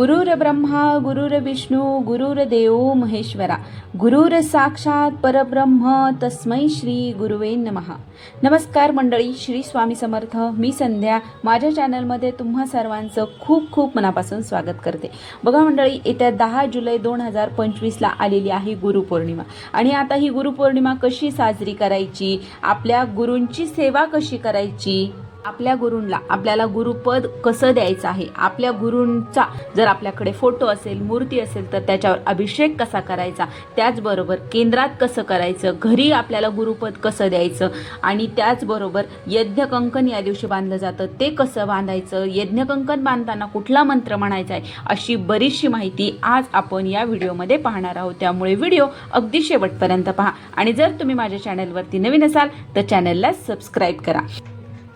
गुरुर ब्रह्मा गुरुर विष्णू गुरुर देव महेश्वरा. गुरुर साक्षात परब्रह्म तस्मै श्री गुरुवे नमहा नमस्कार मंडळी श्री स्वामी समर्थ. मी संध्या. माझ्या चॅनलमध्ये तुम्हा सर्वांचं खूप खूप मनापासून स्वागत करते. बघा मंडळी येत्या दहा जुलै दोन हजार पंचवीसला आलेली आहे गुरुपौर्णिमा. आणि आता ही गुरुपौर्णिमा कशी साजरी करायची? आपल्या गुरूंची सेवा कशी करायची? आपल्या गुरूंना आपल्याला गुरुपद कसं द्यायचं आहे? आपल्या गुरूंचा जर आपल्याकडे फोटो असेल मूर्ती असेल तर त्याच्यावर अभिषेक कसा करायचा? त्याचबरोबर केंद्रात कसं करायचं? घरी आपल्याला गुरुपद कसं द्यायचं? आणि त्याचबरोबर यज्ञकंकण या दिवशी बांधलं जातं. ते कसं बांधायचं? यज्ञकंकण बांधताना कुठला मंत्र म्हणायचा आहे? अशी बरीचशी माहिती आज आपण या व्हिडिओमध्ये पाहणार आहोत. त्यामुळे व्हिडिओ अगदी शेवटपर्यंत पहा. आणि जर तुम्ही माझ्या चॅनलवरती नवीन असाल तर चॅनलला सबस्क्राईब करा.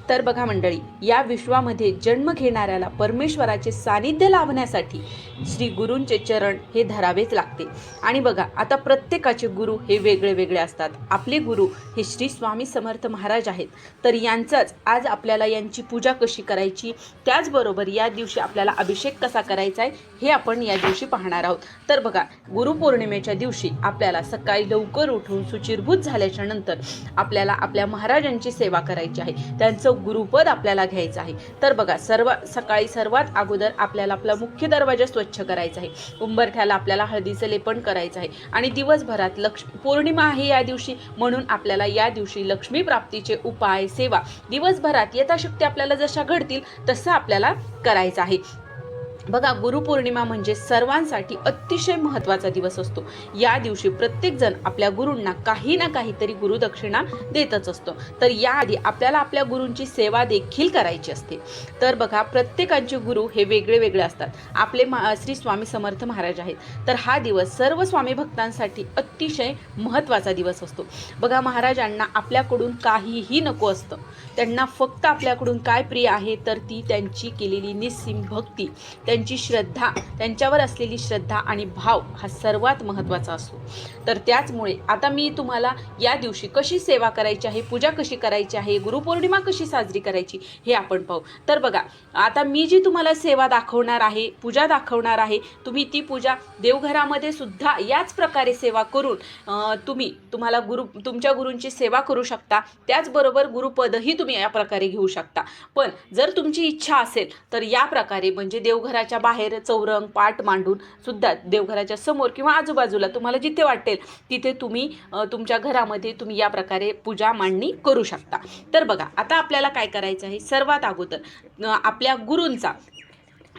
तर बघा मंडळी या विश्वामध्ये जन्म घेणाऱ्याला परमेश्वराचे सानिध्य लाभण्यासाठी श्री गुरूंचे चरण हे धरावेच लागते. आणि बघा आता प्रत्येकाचे गुरु हे वेगळे वेगळे असतात. आपले गुरु हे श्री स्वामी समर्थ महाराज आहेत. तर यांचाच आज आपल्याला यांची पूजा कशी करायची त्याचबरोबर या दिवशी आपल्याला अभिषेक कसा करायचा आहे हे आपण या दिवशी पाहणार आहोत. तर बघा गुरुपौर्णिमेच्या दिवशी आपल्याला सकाळी लवकर उठून सुचिरभूत झाल्याच्यानंतर आपल्याला आपल्या महाराजांची सेवा करायची आहे. त्यांचं गुरुपद आपल्याला घ्यायचं आहे. तर बघा सर्व सकाळी सर्वात अगोदर आपल्याला आपला मुख्य दरवाजा स्वच्छ करायचा आहे. उंबरठ्याला आपल्याला हळदीचं लेपन करायचं आहे. आणि दिवसभरात लक्ष पौर्णिमा आहे या दिवशी म्हणून आपल्याला या दिवशी लक्ष्मी प्राप्तीचे उपाय सेवा दिवसभरात यथाशक्ती आपल्याला जशा घडतील तसं आपल्याला करायचं आहे. बघा गुरुपौर्णिमा म्हणजे सर्वांसाठी अतिशय महत्त्वाचा दिवस असतो. या दिवशी प्रत्येकजण आपल्या गुरूंना काही ना काहीतरी गुरुदक्षिणा देतच असतो. तर याआधी आपल्याला आपल्या गुरूंची सेवा देखील करायची असते. तर बघा प्रत्येकांचे गुरु हे वेगळे वेगळे असतात. आपले मा श्री स्वामी समर्थ महाराज आहेत. तर हा दिवस सर्व स्वामी भक्तांसाठी अतिशय महत्त्वाचा दिवस असतो. बघा महाराजांना आपल्याकडून काहीही नको असतं. त्यांना फक्त आपल्याकडून काय प्रिय आहे तर ती त्यांची केलेली निस्सीम भक्ती. त्यांची श्रद्धा त्यांच्यावर असलेली श्रद्धा आणि भाव हा सर्वात महत्त्वाचा असतो. तर त्याचमुळे आता मी तुम्हाला या दिवशी कशी सेवा करायची आहे पूजा कशी करायची आहे गुरुपौर्णिमा कशी साजरी करायची हे आपण पाहू. तर बघा आता मी जी तुम्हाला सेवा दाखवणार आहे पूजा दाखवणार आहे तुम्ही ती पूजा देवघरामध्ये सुद्धा याच प्रकारे सेवा करून तुम्ही तुम्हाला गुरु तुमच्या गुरूंची सेवा करू शकता. त्याचबरोबर गुरुपदही तुम्ही या प्रकारे घेऊ शकता. पण जर तुमची इच्छा असेल तर या प्रकारे म्हणजे देवघरा देवघराच्या बाहेर चौरंग पाट मांडून सुद्धा देवघराच्या समोर किंवा आजूबाजूला तुम्हाला जिथे वाटेल तिथे तुम्ही तुमच्या घरामध्ये तुम्ही या प्रकारे पूजा मांडणी करू शकता. तर बघा आता आपल्याला काय करायचं आहे? सर्वात अगोदर आपल्या गुरूंचा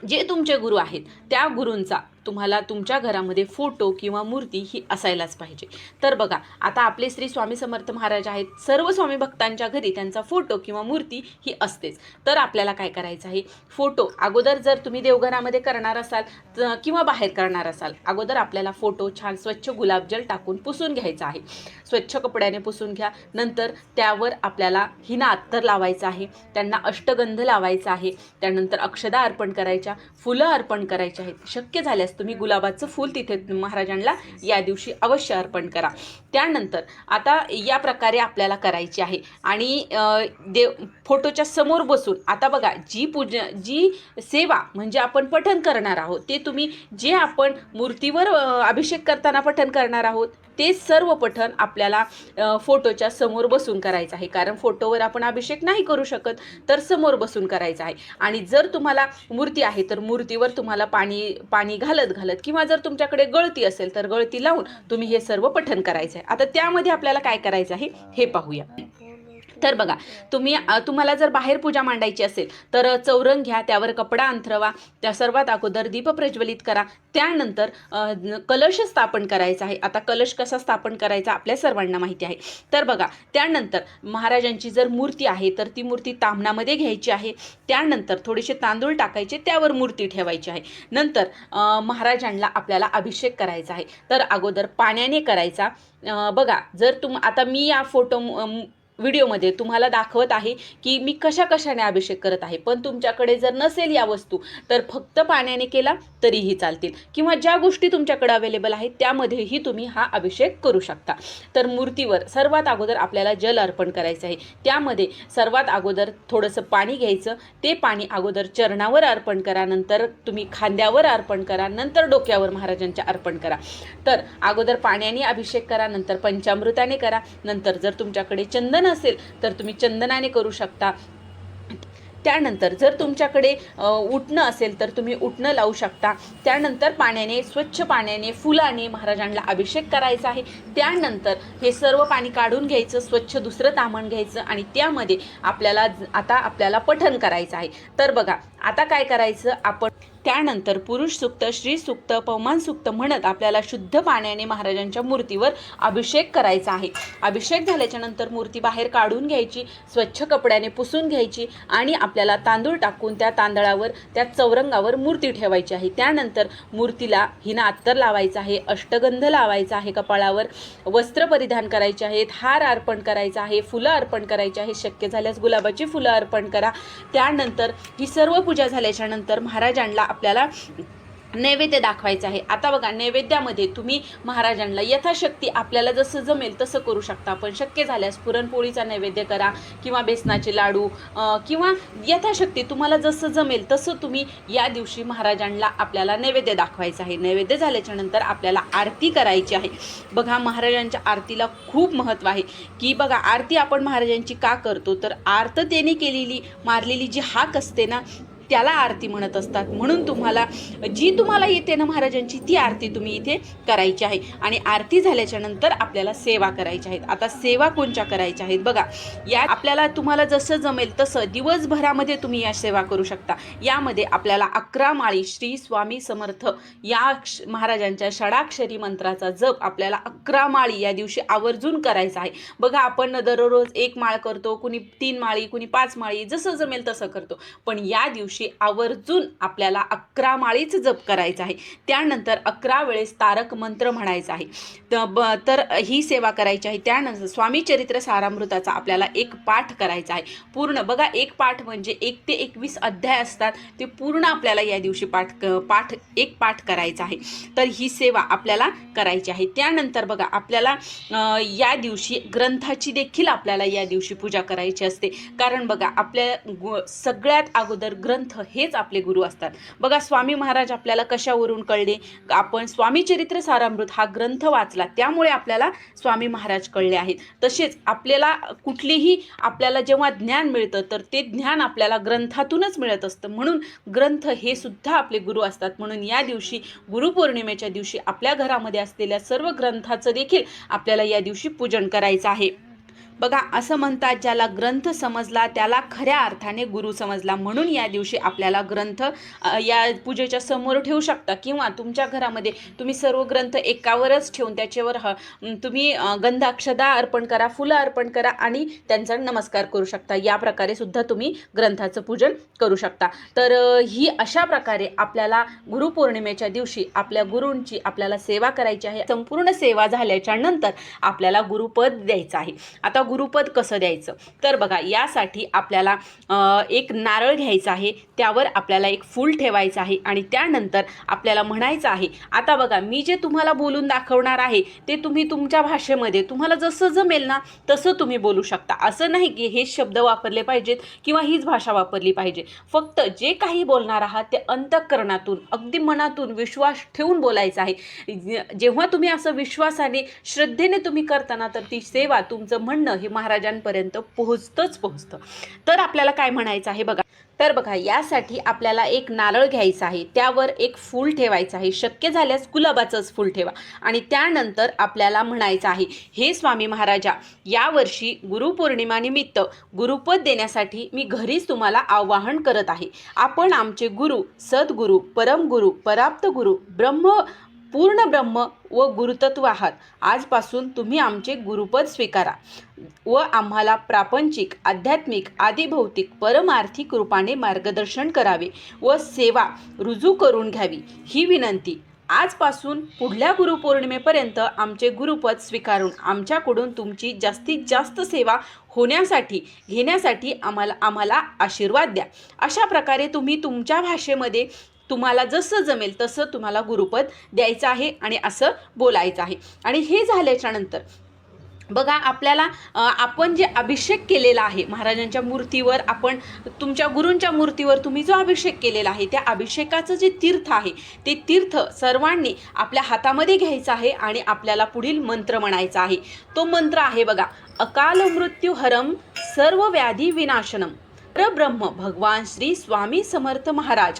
जे तुमचे गुरु आहेत त्या गुरूंचा तुम्हाला तुमच्या घरामध्ये फोटो किंवा मूर्ती ही असायलाच पाहिजे. तर बघा आता आपले श्री स्वामी समर्थ महाराज आहेत सर्व स्वामी भक्तांच्या घरी त्यांचा फोटो किंवा मूर्ती ही असतेच. तर आपल्याला काय करायचं आहे? फोटो अगोदर जर तुम्ही देवघरामध्ये करणार असाल किंवा बाहेर करणार असाल अगोदर आपल्याला फोटो छान स्वच्छ गुलाबजल टाकून पुसून घ्यायचा आहे. स्वच्छ कपड्याने पुसून घ्या. नंतर त्यावर आपल्याला हिना अत्तर लावायचं आहे त्यांना अष्टगंध लावायचा आहे त्यानंतर अक्षदा अर्पण करायच्या फुलं अर्पण करायची आहेत. शक्य झाल्यास तुम्ही गुलाबाचं फूल तिथे महाराजांना या दिवशी अवश्य अर्पण करा. त्यानंतर आता या प्रकारे आपल्याला करायची आहे. आणि देव फोटोच्या समोर बसून आता बघा जी पूजा जी सेवा म्हणजे आपण पठण करणार आहोत ते तुम्ही जे आपण मूर्तीवर अभिषेक करताना पठण करणार आहोत ते सर्व पठण आपल्याला फोटोच्या समोर बसून करायचं आहे. कारण फोटोवर आपण अभिषेक नाही करू शकत तर समोर बसून करायचं आहे. आणि जर तुम्हाला मूर्ती आहे तर मूर्तीवर तुम्हाला पाणी पाणी घालत घालत किंवा जर तुमच्याकडे गळती असेल तर गळती लावून तुम्ही हे सर्व पठण करायचं आहे आता त्यामध्ये आपल्याला काय करायचं आहे हे पाहूया. तर बघा तुम्ही तुम्हाला जर बाहेर पूजा मांडायची असेल तर चौरंग घ्या त्यावर कपडा अंथरवा त्या सर्वात अगोदर दीप प्रज्वलित करा. त्यानंतर कलश स्थापन करायचा आहे. आता कलश कसा स्थापन करायचा आपल्या सर्वांना माहिती आहे. तर बघा त्यानंतर महाराजांची जर मूर्ती आहे तर ती मूर्ती तामणामध्ये घ्यायची आहे. त्यानंतर थोडेसे तांदूळ टाकायचे त्यावर मूर्ती ठेवायची आहे. नंतर महाराजांना आपल्याला अभिषेक करायचा आहे. तर अगोदर पाण्याने करायचा. बघा जर तुम आता मी या फोटो व्हिडिओमध्ये तुम्हाला दाखवत आहे की मी कशा कशाने अभिषेक करत आहे. पण तुमच्याकडे जर नसेल या वस्तू तर फक्त पाण्याने केला तरीही चालतील. किंवा ज्या गोष्टी तुमच्याकडे अवेलेबल आहेत त्यामध्येही तुम्ही हा अभिषेक करू शकता. तर मूर्तीवर सर्वात अगोदर आपल्याला जल अर्पण करायचं आहे. त्यामध्ये सर्वात अगोदर थोडंसं पाणी घ्यायचं. ते पाणी अगोदर चरणावर अर्पण करा. नंतर तुम्ही खांद्यावर अर्पण करा. नंतर डोक्यावर महाराजांच्या अर्पण करा. तर अगोदर पाण्याने अभिषेक करा. नंतर पंचामृताने करा. नंतर जर तुमच्याकडे चंदन असेल तर तुम्ही चंदनाने करू शकता. त्यानंतर जर तुमच्याकडे उठणं उटणं असेल तर तुम्ही उटणं लावू शकता. त्यानंतर पाण्याने स्वच्छ पाण्याने फुलाने महाराजांना अभिषेक करायचा आहे. त्यानंतर हे सर्व पाणी काढून घ्यायचं स्वच्छ दुसरं तामण घ्यायचं आणि त्यामध्ये आपल्याला आता आपल्याला पठण करायचं आहे. तर बघा आता काय करायचं? आपण त्यानंतर पुरुष सुक्त श्री सुक्त पवमान सुक्त म्हणत आपल्याला शुद्ध पाण्याने महाराजांच्या मूर्तीवर अभिषेक करायचा आहे. अभिषेक झाल्याच्यानंतर मूर्ती बाहेर काढून घ्यायची स्वच्छ कपड्याने पुसून घ्यायची आणि आपल्याला तांदूळ टाकून त्या तांदळावर त्या चौरंगावर मूर्ती ठेवायची आहे. त्यानंतर मूर्तीला हिना अत्तर लावायचा आहे अष्टगंध लावायचा आहे कपाळावर वस्त्र परिधान करायचे आहेत हार अर्पण करायचा आहे फुलं अर्पण करायची आहे शक्य झाल्यास गुलाबाची फुलं अर्पण करा. त्यानंतर ही सर्व पूजा झाल्याच्यानंतर महाराजांना आपल्याला नैवेद्य दाखवायचं आहे. आता बघा नैवेद्यामध्ये तुम्ही महाराजांना यथाशक्ती आपल्याला जसं जमेल तसं करू शकता. पण शक्य झाल्यास पुरणपोळीचा नैवेद्य करा किंवा बेसनाचे लाडू किंवा यथाशक्ती तुम्हाला जसं जमेल तसं तुम्ही या दिवशी महाराजांना आपल्याला नैवेद्य दाखवायचं आहे. नैवेद्य झाल्याच्यानंतर आपल्याला आरती करायची आहे. बघा महाराजांच्या आरतीला खूप महत्त्व आहे. की बघा आरती आपण महाराजांची का करतो? तर आर्ततेने केलेली मारलेली जी हाक असते ना त्याला आरती म्हणत असतात. म्हणून तुम्हाला जी तुम्हाला येते ना महाराजांची ती आरती तुम्ही इथे करायची आहे. आणि आरती झाल्याच्यानंतर आपल्याला सेवा करायच्या आहेत. आता सेवा कोणच्या करायच्या आहेत? बघा या आपल्याला तुम्हाला जसं जमेल तसं दिवसभरामध्ये तुम्ही या सेवा करू शकता. यामध्ये आपल्याला अकरा माळी श्री स्वामी समर्थ या महाराजांच्या षडाक्षरी मंत्राचा जप आपल्याला अकरा माळी या दिवशी आवर्जून करायचा आहे. बघा आपण दररोज एक माळ करतो कुणी तीन माळी कुणी पाच माळी जसं जमेल तसं करतो. पण या दिवशी आवर्जून आपल्याला अकरा माळीच जप करायचा आहे. त्यानंतर अकरा वेळेस तारक मंत्र म्हणायचा आहे. ब- तर ही सेवा करायची आहे. त्यानंतर स्वामी चरित्र सारामृताचा आपल्याला एक पाठ करायचा आहे. पूर्ण बघा एक पाठ म्हणजे एक ते एकवीस अध्याय असतात. ते पूर्ण आपल्याला या दिवशी पाठ पाठ एक पाठ करायचा आहे. तर ही सेवा आपल्याला करायची आहे. त्यानंतर बघा आपल्याला या दिवशी ग्रंथाची देखील आपल्याला या दिवशी पूजा करायची असते. कारण बघा आपल्या गु सगळ्यात अगोदर ग्रंथ ग्रंथ हेच आपले गुरु असतात. बघा स्वामी महाराज आपल्याला कशावरून कळले? आपण स्वामी चरित्र सारामृत हा ग्रंथ वाचला त्यामुळे आपल्याला स्वामी महाराज कळले आहेत. तसेच आपल्याला कुठलीही आपल्याला जेव्हा ज्ञान मिळतं तर ते ज्ञान आपल्याला ग्रंथातूनच मिळत असतं. म्हणून ग्रंथ हे सुद्धा आपले गुरु असतात. म्हणून या दिवशी गुरुपौर्णिमेच्या दिवशी आपल्या घरामध्ये असलेल्या सर्व ग्रंथाचं देखील आपल्याला या दिवशी पूजन करायचं आहे. बघा असं म्हणतात ज्याला ग्रंथ समजला त्याला खऱ्या अर्थाने गुरु समजला. म्हणून या दिवशी आपल्याला ग्रंथ या पूजेच्या समोर ठेवू शकता. किंवा तुमच्या घरामध्ये तुम्ही सर्व ग्रंथ एकावरच ठेवून त्याच्यावर ह तुम्ही गंधाक्षदा अर्पण करा फुलं अर्पण करा आणि त्यांचा नमस्कार करू शकता. या प्रकारे सुद्धा तुम्ही ग्रंथाचं पूजन करू शकता. तर ही अशा प्रकारे आपल्याला गुरुपौर्णिमेच्या दिवशी आपल्या गुरूंची आपल्याला सेवा करायची आहे. संपूर्ण सेवा झाल्याच्यानंतर आपल्याला गुरुपद द्यायचं आहे. आता गुरुपद कसं द्यायचं? तर बघा यासाठी आपल्याला एक नारळ घ्यायचा आहे त्यावर आपल्याला एक फूल ठेवायचं आहे आणि त्यानंतर आपल्याला म्हणायचं आहे आता बघा मी जे तुम्हाला बोलून दाखवणार आहे ते तुम्ही तुमच्या भाषेमध्ये तुम्हाला जसं जमेल ना तसं तुम्ही बोलू शकता. असं नाही की हे शब्द वापरले पाहिजेत किंवा हीच भाषा वापरली पाहिजे. फक्त जे काही बोलणार आहात ते अंतःकरणातून अगदी मनातून विश्वास ठेवून बोलायचं आहे. जेव्हा तुम्ही असं विश्वासाने श्रद्धेने तुम्ही करताना तर ती सेवा तुमचं म्हणणं हे महाराजांपर्यंत पोहोचतंच पोहोचतं. तर आपल्याला काय म्हणायचं आहे बघा. तर बघा यासाठी आपल्याला एक नारळ घ्यायचा आहे. त्यावर एक फूल ठेवायचं आहे. शक्य झाल्यास गुलाबाचंच फूल ठेवा. आणि त्यानंतर आपल्याला म्हणायचं आहे हे स्वामी महाराजा यावर्षी गुरुपौर्णिमानिमित्त गुरुपद देण्यासाठी मी घरीच तुम्हाला आवाहन करत आहे. आपण आमचे गुरु सद्गुरू परमगुरु पराप्त गुरु ब्रह्म पूर्ण ब्रह्म व गुरुतत्व आहात. आजपासून तुम्ही आमचे गुरुपद स्वीकारा व आम्हाला प्रापंचिक आध्यात्मिक आदिभौतिक परमार्थिक रूपाने मार्गदर्शन करावे व सेवा रुजू करून घ्यावी ही विनंती. आजपासून पुढल्या गुरुपौर्णिमेपर्यंत आमचे गुरुपद स्वीकारून आमच्याकडून तुमची जास्तीत जास्त सेवा होण्यासाठी घेण्यासाठी आम्हाला आम्हाला आशीर्वाद द्या. अशा प्रकारे तुम्ही तुमच्या भाषेमध्ये तुम्हाला जसं जमेल तसं तुम्हाला गुरुपद द्यायचं आहे आणि असं बोलायचं आहे. आणि हे झाल्याच्यानंतर बघा आपल्याला आपण जे अभिषेक केलेला आहे महाराजांच्या मूर्तीवर आपण तुमच्या गुरूंच्या मूर्तीवर तुम्ही जो अभिषेक केलेला आहे त्या अभिषेकाचं जे तीर्थ आहे ते तीर्थ सर्वांनी आपल्या हातामध्ये घ्यायचं आहे आणि आपल्याला पुढील मंत्र म्हणायचा आहे. तो मंत्र आहे बघा अकाल मृत्यू हरम सर्व व्याधी विनाशनम. परब्रह्म भगवान श्री स्वामी समर्थ महाराज.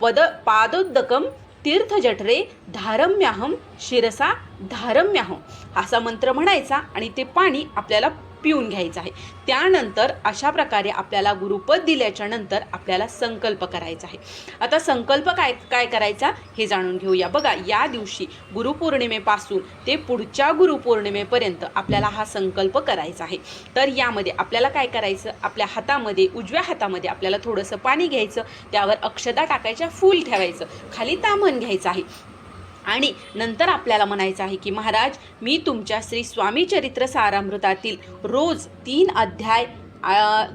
पद पादोद्दकम तीर्थजठरे धारम्याहम शिरसा धारम्याहम असा मंत्र म्हणायचा आणि ते पाणी आपल्याला पिऊन घ्यायचं आहे. त्यानंतर अशा प्रकारे आपल्याला गुरुपद दिल्याच्या नंतर आपल्याला संकल्प करायचा आहे. आता संकल्प काय काय करायचा? हे जाणून घेऊया. बघा या दिवशी गुरुपौर्णिमेपासून ते पुढच्या गुरुपौर्णिमेपर्यंत आपल्याला हा संकल्प करायचा आहे. तर यामध्ये आपल्याला काय करायचं? आपल्या हातामध्ये उजव्या हातामध्ये आपल्याला थोडंसं पाणी घ्यायचं. त्यावर अक्षदा टाकायच्या फूल ठेवायचं. खाली तामण घ्यायचं आहे. आणि नंतर आपल्याला म्हणायचं आहे की महाराज मी तुमच्या श्री स्वामी चरित्र सारामृतातील रोज तीन अध्याय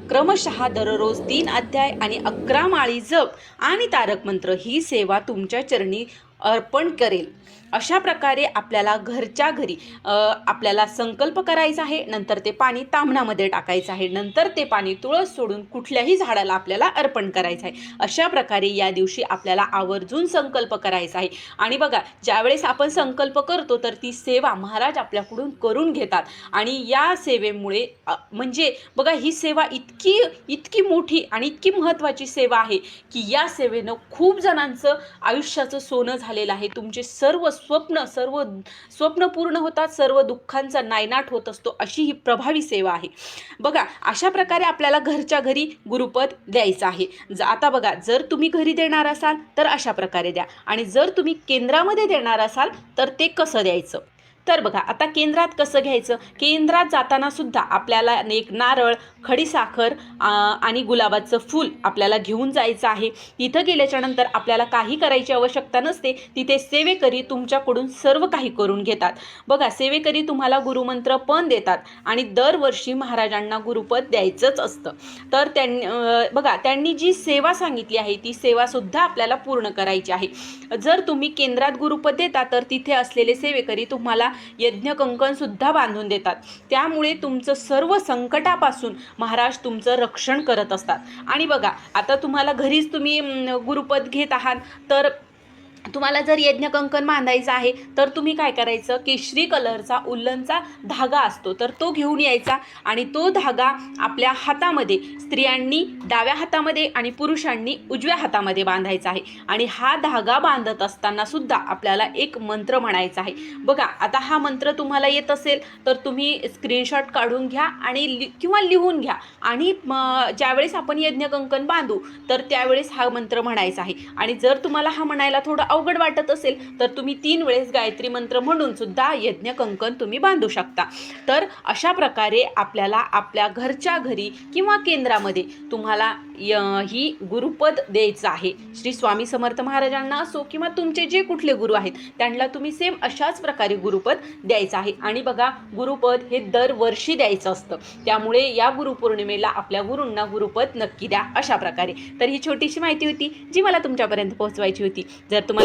क्रमशः दररोज तीन अध्याय आणि अकरा माळी जप आणि तारक मंत्र ही सेवा तुमच्या चरणी अर्पण करेल. अशा प्रकारे आपल्याला घरच्या घरी आपल्याला संकल्प करायचा आहे. नंतर ते पाणी तामणामध्ये टाकायचं आहे. नंतर ते पाणी तुळस सोडून कुठल्याही झाडाला आपल्याला अर्पण करायचं आहे. अशा प्रकारे या दिवशी आपल्याला आवर्जून संकल्प करायचा आहे. आणि बघा ज्यावेळेस आपण संकल्प करतो तर ती सेवा महाराज आपल्याकडून करून घेतात. आणि या सेवेमुळे म्हणजे बघा ही सेवा इतकी इतकी मोठी आणि इतकी महत्त्वाची सेवा आहे की या सेवेनं खूप जणांचं आयुष्याचं सोनं झालं. झालेलं आहे. तुमचे सर्व स्वप्न सर्व स्वप्न पूर्ण होतात सर्व दुःखांचा नायनाट होत असतो अशी ही प्रभावी सेवा आहे. बघा अशा प्रकारे आपल्याला घरच्या घरी गुरुपद द्यायचं आहे. आता बघा जर तुम्ही घरी देणार असाल तर अशा प्रकारे द्या. आणि जर तुम्ही केंद्रामध्ये देणार असाल तर ते कसं द्यायचं? तर बघा आता केंद्रात कसं घ्यायचं? केंद्रात जाताना सुद्धा आपल्याला एक नारळ खडीसाखर आणि गुलाबाचं फूल आपल्याला घेऊन जायचं आहे. तिथं गेल्याच्यानंतर आपल्याला काही करायची आवश्यकता नसते. तिथे सेवेकरी तुमच्याकडून सर्व काही करून घेतात. बघा सेवेकरी तुम्हाला गुरुमंत्र पण देतात आणि दरवर्षी महाराजांना गुरुपद द्यायचंच असतं. तर त्यांनी बघा त्यांनी जी सेवा सांगितली आहे ती सेवासुद्धा आपल्याला पूर्ण करायची आहे. जर तुम्ही केंद्रात गुरुपद देता तर तिथे असलेले सेवेकरी तुम्हाला यज्ञ कंकणसुद्धा बांधून देतात. त्यामुळे तुमचं सर्व संकटापासून महाराज तुमचं रक्षण करत असतात. आणि बघा आता तुम्हाला घरीच तुम्ही गुरुपद घेत आहात तर तुम्हाला जर यज्ञ कंकण बांधायचं आहे तर तुम्ही काय करायचं? केशरी कलरचा उल्लनचा धागा असतो तर तो घेऊन यायचा आणि तो धागा आपल्या हातामध्ये स्त्रियांनी डाव्या हातामध्ये आणि पुरुषांनी उजव्या हातामध्ये बांधायचा आहे. आणि हा धागा बांधत असताना सुद्धा आपल्याला एक मंत्र म्हणायचा आहे. बघा आता हा मंत्र तुम्हाला येत असेल तर तुम्ही स्क्रीनशॉट काढून घ्या आणि लि किंवा लिहून घ्या. आणि म, ज्यावेळेस आपण यज्ञ कंकण बांधू तर त्यावेळेस हा मंत्र म्हणायचा आहे. आणि जर तुम्हाला हा म्हणायला थोडं अवघड वाटत असेल तर तुम्ही तीन वेळेस गायत्री मंत्र म्हणून सुद्धा यज्ञ कंकण तुम्ही बांधू शकता. तर अशा प्रकारे आपल्याला आपल्या घरच्या घरी किंवा केंद्रामध्ये तुम्हाला य ही गुरुपद द्यायचं आहे. श्री स्वामी समर्थ महाराजांना असो किंवा तुमचे जे कुठले गुरु आहेत त्यांना तुम्ही सेम अशाच प्रकारे गुरुपद द्यायचं आहे. आणि बघा गुरुपद हे दरवर्षी द्यायचं असतं. त्यामुळे या गुरुपौर्णिमेला आपल्या गुरूंना गुरुपद नक्की द्या अशा प्रकारे. तर ही छोटीशी माहिती होती जी मला तुमच्यापर्यंत पोहोचवायची होती. जर तुम्हाला